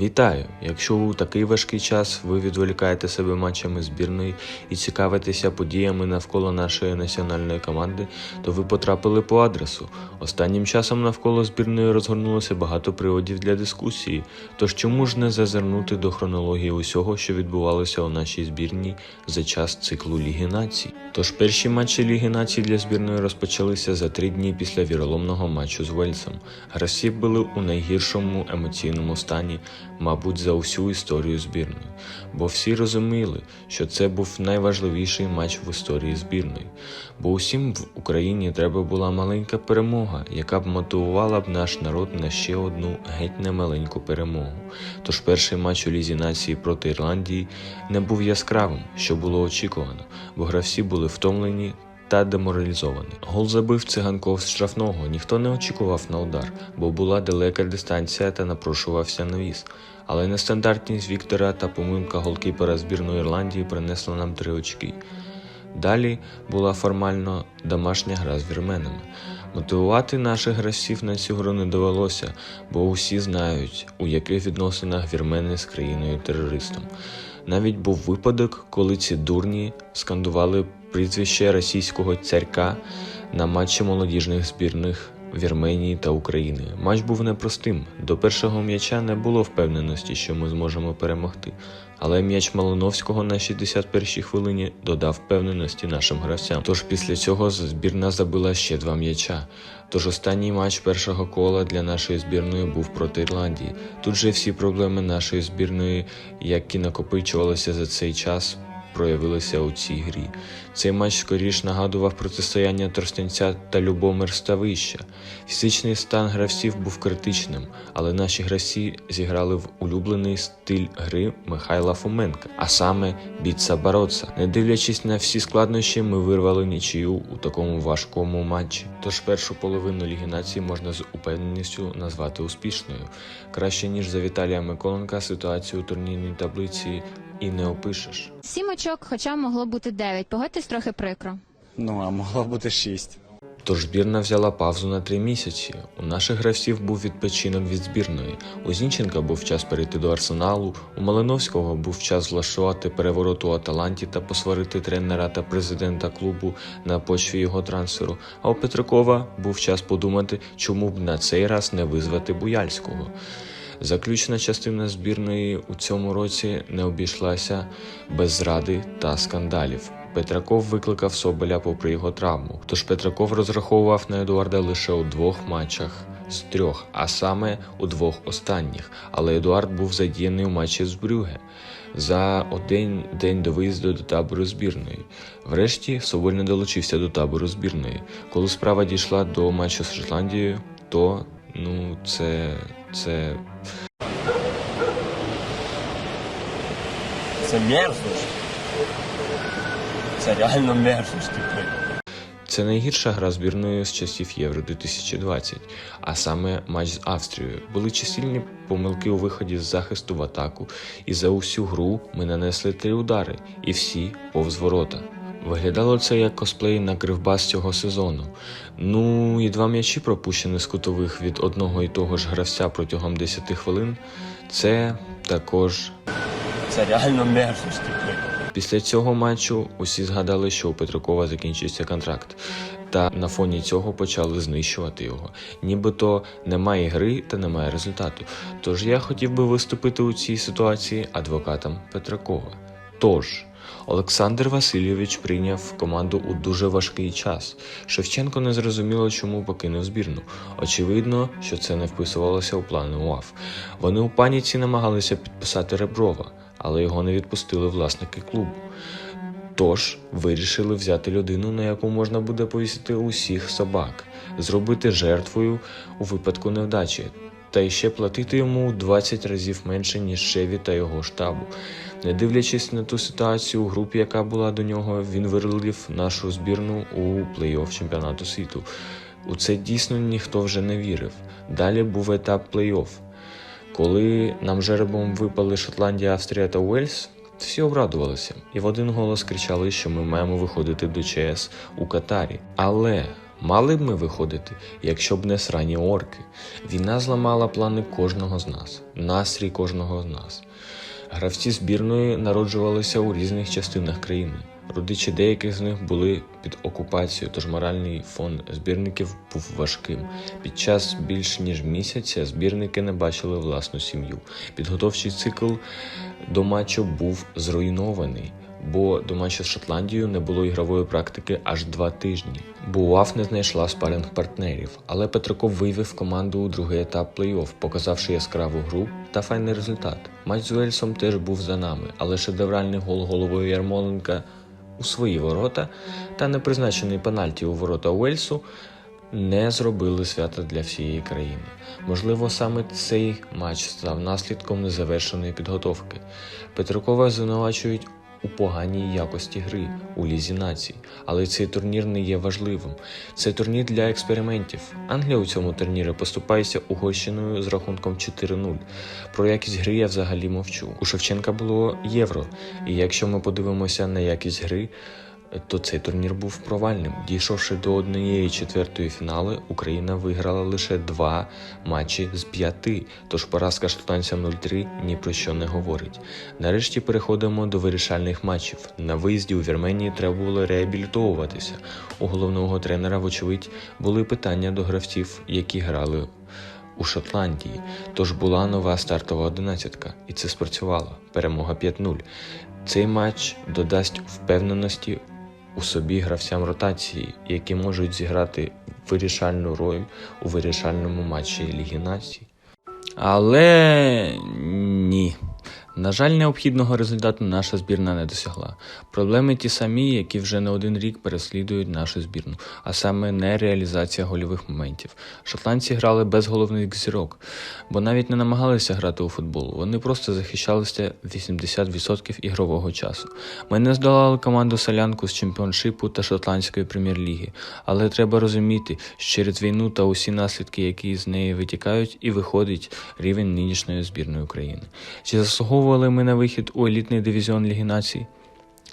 Вітаю! Якщо у такий важкий час ви відволікаєте себе матчами збірної і цікавитеся подіями навколо нашої національної команди, то ви потрапили по адресу. Останнім часом навколо збірної розгорнулося багато приводів для дискусії. Тож чому ж не зазирнути до хронології усього, що відбувалося у нашій збірній за час циклу Ліги Націй? Тож перші матчі Ліги Націй для збірної розпочалися за три дні після віроломного матчу з Вельсом. Гравці були у найгіршому емоційному стані, мабуть, за усю історію збірної, бо всі розуміли, що це був найважливіший матч в історії збірної. Бо усім в Україні треба була маленька перемога, яка б мотивувала б наш народ на ще одну геть немаленьку перемогу. Тож перший матч у Лізі нації проти Ірландії не був яскравим, що було очікувано, бо гравці були втомлені та деморалізований. Гол забив циганков з штрафного. Ніхто не очікував на удар, бо була далека дистанція та напрошувався навіс. Але нестандартність Віктора та помилка голкіпера збірної Ірландії принесла нам три очки. Далі була формально домашня гра з вірменами. Мотивувати наших гравців на цю гру не довелося, бо усі знають, у яких відносинах вірмени з країною терористом. Навіть був випадок, коли ці дурні скандували прізвище російського царька на матчі молодіжних збірних Вірменії та України. Матч був непростим. До першого м'яча не було впевненості, що ми зможемо перемогти. Але м'яч Малиновського на 61-й хвилині додав впевненості нашим гравцям. Тож після цього збірна забила ще два м'яча. Тож останній матч першого кола для нашої збірної був проти Ірландії. Тут же всі проблеми нашої збірної, які накопичувалися за цей час, проявилися у цій грі. Цей матч скоріш нагадував протистояння Тростянця та Любомир Ставища. Фізичний стан гравців був критичним, але наші гравці зіграли в улюблений стиль гри Михайла Фоменка, а саме бійця бороться. Не дивлячись на всі складнощі, ми вирвали нічию у такому важкому матчі. Тож першу половину Ліги Націй можна з упевненістю назвати успішною. Краще ніж за Віталія Миколенка ситуацію у турнірній таблиці і не опишеш. Сім очок, хоча могло бути дев'ять. Погодьтесь трохи прикро. Ну, а могло бути шість. Тож збірна взяла паузу на три місяці. У наших гравців був відпочинок від збірної. У Зінченка був час перейти до арсеналу. У Малиновського був час влаштувати переворот у Аталанті та посварити тренера та президента клубу на почві його трансферу. А у Петракова був час подумати, чому б на цей раз не визвати Буяльського. Заключна частина збірної у цьому році не обійшлася без зради та скандалів. Петраков викликав Соболя попри його травму. Тож Петраков розраховував на Едуарда лише у двох матчах з трьох, а саме у двох останніх. Але Едуард був задіяний у матчі з Брюге за один день до виїзду до табору збірної. Врешті Соболь не долучився до табору збірної. Коли справа дійшла до матчу з Шотландією, то ну це. це Це мерзость. Це реально мерзость. типу. Це найгірша гра збірної з часів Євро 2020, а саме матч з Австрією. Були чисельні помилки у виході з захисту в атаку, і за усю гру ми нанесли три удари, і всі повз ворота. Виглядало це як косплей на кривбас цього сезону. Ну і два м'ячі пропущені з кутових від одного і того ж гравця протягом 10 хвилин. Це також Це реально мерзость. типу. Після цього матчу усі згадали, що у Петракова закінчується контракт, та на фоні цього почали знищувати його. Нібито немає гри та немає результату. Тож я хотів би виступити у цій ситуації адвокатом Петракова. Тож. Олександр Васильович прийняв команду у дуже важкий час. Шевченко не зрозуміло, чому покинув збірну. Очевидно, що це не вписувалося у плани УАФ. Вони у паніці намагалися підписати Реброва, але його не відпустили власники клубу. Тож вирішили взяти людину, на яку можна буде повісити усіх собак, зробити жертвою у випадку невдачі, та ще платити йому у 20 разів менше, ніж Шеві та його штабу. Не дивлячись на ту ситуацію у групі, яка була до нього, він вирулив нашу збірну у плей-офф чемпіонату світу. У це дійсно ніхто вже не вірив. Далі був етап плей-офф. Коли нам жеребом випали Шотландія, Австрія та Уельс, всі обрадувалися і в один голос кричали, що ми маємо виходити до ЧС у Катарі. Але Мали б ми виходити, якщо б не срані орки. Війна зламала плани кожного з нас, настрій кожного з нас. Гравці збірної народжувалися у різних частинах країни. Родичі деяких з них були під окупацією, тож моральний фон збірників був важким. Під час більш ніж місяця збірники не бачили власну сім'ю. Підготовчий цикл до матчу був зруйнований, бо до матчу з Шотландією не було ігрової практики аж два тижні. Бо УАФ не знайшла спаринг партнерів, але Петраков вивів команду у другий етап плей-офф, показавши яскраву гру та файний результат. Матч з Уельсом теж був за нами, але шедевральний гол головою Ярмоленка у свої ворота та непризначений пенальті у ворота Уельсу не зробили свята для всієї країни. Можливо, саме цей матч став наслідком незавершеної підготовки. Петракова звинувачують у поганій якості гри у лізі націй, але цей турнір не є важливим. Це турнір для експериментів. Англія у цьому турнірі поступається Угорщиною з рахунком 4-0. Про якість гри я взагалі мовчу. У Шевченка було євро, і якщо ми подивимося на якість гри, то цей турнір був провальним. Дійшовши до однієї четвертої фіналу, Україна виграла лише два матчі з п'яти, тож поразка шотландцям 0-3 ні про що не говорить. Нарешті переходимо до вирішальних матчів. На виїзді у Вірменії треба було реабілітовуватися. У головного тренера, вочевидь, були питання до гравців, які грали у Шотландії. Тож була нова стартова одинадцятка, і це спрацювало. Перемога 5-0. Цей матч додасть впевненості у собі гравцям ротації, які можуть зіграти вирішальну роль у вирішальному матчі Ліги Націй. Але ні. На жаль, необхідного результату наша збірна не досягла. Проблеми ті самі, які вже не один рік переслідують нашу збірну, а саме нереалізація гольових моментів. Шотландці грали без головних зірок, бо навіть не намагалися грати у футбол. Вони просто захищалися 80% ігрового часу. Ми не здолали команду солянку з чемпіоншипу та шотландської прем'єр-ліги, але треба розуміти, що через війну та усі наслідки, які з неї витікають, і виходить рівень нинішньої збірної України. Чи заслуговували ми на вихід у елітний дивізіон Ліги Націй?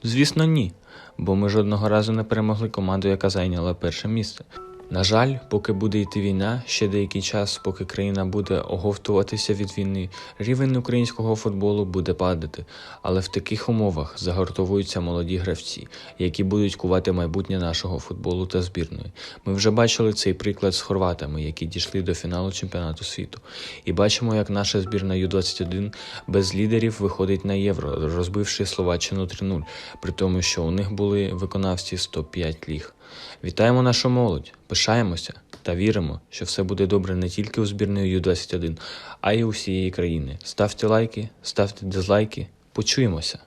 Звісно, ні, бо ми жодного разу не перемогли команду, яка зайняла перше місце. На жаль, поки буде йти війна, ще деякий час, поки країна буде оговтуватися від війни, рівень українського футболу буде падати. Але в таких умовах загортовуються молоді гравці, які будуть кувати майбутнє нашого футболу та збірної. Ми вже бачили цей приклад з хорватами, які дійшли до фіналу чемпіонату світу. І бачимо, як наша збірна Ю-21 без лідерів виходить на євро, розбивши Словаччину 3-0, при тому, що у них були виконавці 105 ліг. Вітаємо нашу молодь, пишаємося та віримо, що все буде добре не тільки у збірної Ю-21, а й у всієї країни. Ставте лайки, ставте дизлайки, почуємося.